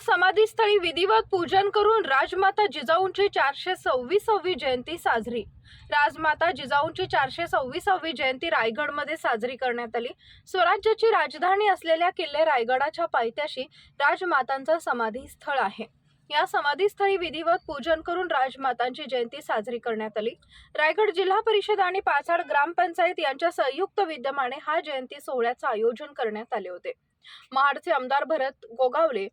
समाधीस्थळी विधिवत पूजन करून राजमाता जिजाऊंची चारशे सव्वीसावी जयंती साजरी. राजमाता जिजाऊंची चारशे सव्वीसावी जयंती रायगडमध्ये साजरी करण्यात आली. स्वराज्याची राजधानी असलेल्या किल्ले रायगडाच्या पायथ्याशी राजमातांचं समाधी स्थळ आहे. या समाधीस्थळी विधिवत पूजन करून राजमातांची जयंती साजरी करण्यात आली. रायगड जिल्हा परिषद आणि पाचाड ग्रामपंचायत यांच्या संयुक्त विद्यमाने हा जयंती सोहळ्याचं आयोजन करण्यात आले होते. महाडचे आमदार भरत गोगावले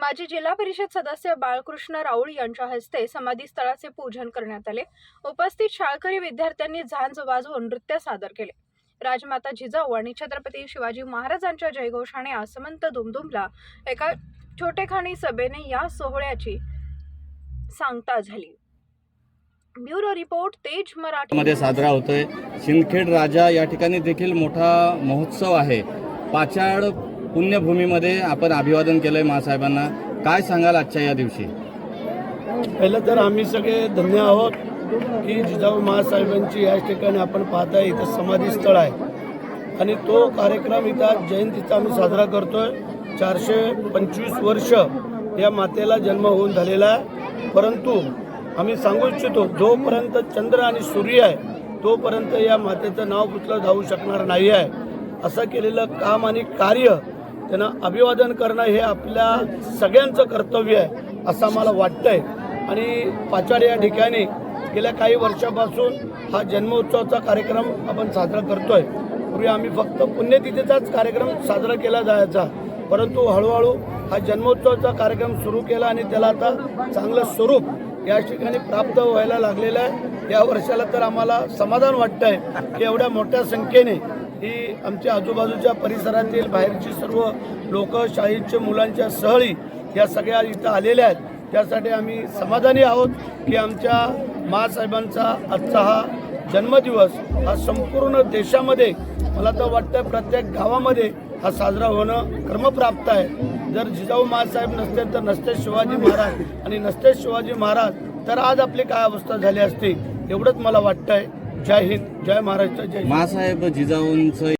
माजी जिल्हा परिषद सदस्य बाळकृष्ण राऊळ यांच्या हस्ते समाधीस्थळाचे पूजन करण्यात आले. उपस्थित शाळकरी विद्यार्थ्यांनी झांज वाजवून नृत्य सादर केले. राजमाता जिजाऊ आणि छत्रपती शिवाजी महाराजांच्या जयघोषाने आसमंत दुमदुमला एका छोटेखानी सभेने या सोहळ्याची सांगता झाली. ब्युरो रिपोर्ट तेज मराठी. मध्ये साजरा होतोय. सिंदखेड राजा या ठिकाणी देखील मोठा महोत्सव आहे. पाचाड पुण्यभूमीमध्ये आपण अभिवादन केलंय मासाहेबांना. काय सांगाल आजच्या या दिवशी? पहिलं तर आम्ही सगळे धन्य आहोत की जिजाऊ महासाहेबांची याच ठिकाणी आपण पाहताय इथं समाधी स्थळ आहे. आणि तो कार्यक्रम इथं जयंतीचा आम्ही साजरा करतोय. चारशे पंचवीस वर्ष या मातेला जन्म होऊन झालेला आहे. परंतु आम्ही सांगू इच्छितो जोपर्यंत चंद्र आणि सूर्य आहे तोपर्यंत या मातेचं नाव पुसलं जाऊ शकणार नाही आहे असं केलेलं काम आणि कार्य त्यांना अभिवादन करणं हे आपल्या सगळ्यांचं कर्तव्य आहे असं आम्हाला वाटतंय. आणि पाचाड या ठिकाणी गेल्या काही वर्षापासून हा जन्मोत्सवाचा कार्यक्रम आपण साजरा करतोय. पूर्वी आम्ही फक्त पुण्यतिथीचाच कार्यक्रम साजरा केला जायचा परंतु हळूहळू हा जन्मोत्सवाचा कार्यक्रम सुरू केला आणि त्याला आता चांगलं स्वरूप या ठिकाणी प्राप्त व्हायला लागलेलं आहे. या वर्षाला तर आम्हाला समाधान वाटतंय की एवढ्या मोठ्या संख्येने ही आमच्या आजूबाजूच्या परिसरातील बाहेरची सर्व लोक शाळेच्या मुलांच्या सहळी या सगळ्या इथं आलेल्या आहेत. त्यासाठी आम्ही समाधानी आहोत की आमच्या महासाहेबांचा आजचा हा जन्मदिवस हा संपूर्ण देशामध्ये मला तर वाटतं प्रत्येक गावामध्ये हा साजरा होणं क्रमप्राप्त आहे. जर जिजाऊ महासाहेब नसते तर नसते शिवाजी महाराज. आणि नसते शिवाजी महाराज तर आज आपली काय अवस्था झाली असती एवढंच मला वाटतं आहे जय हिंद जय महाराष्ट्र जय हिंद. जिजाऊंचं